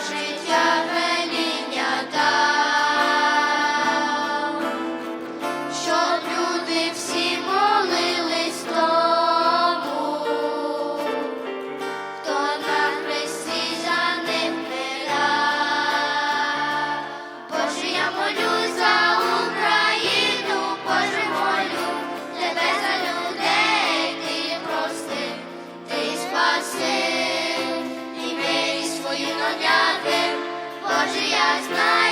життя. Боже, я.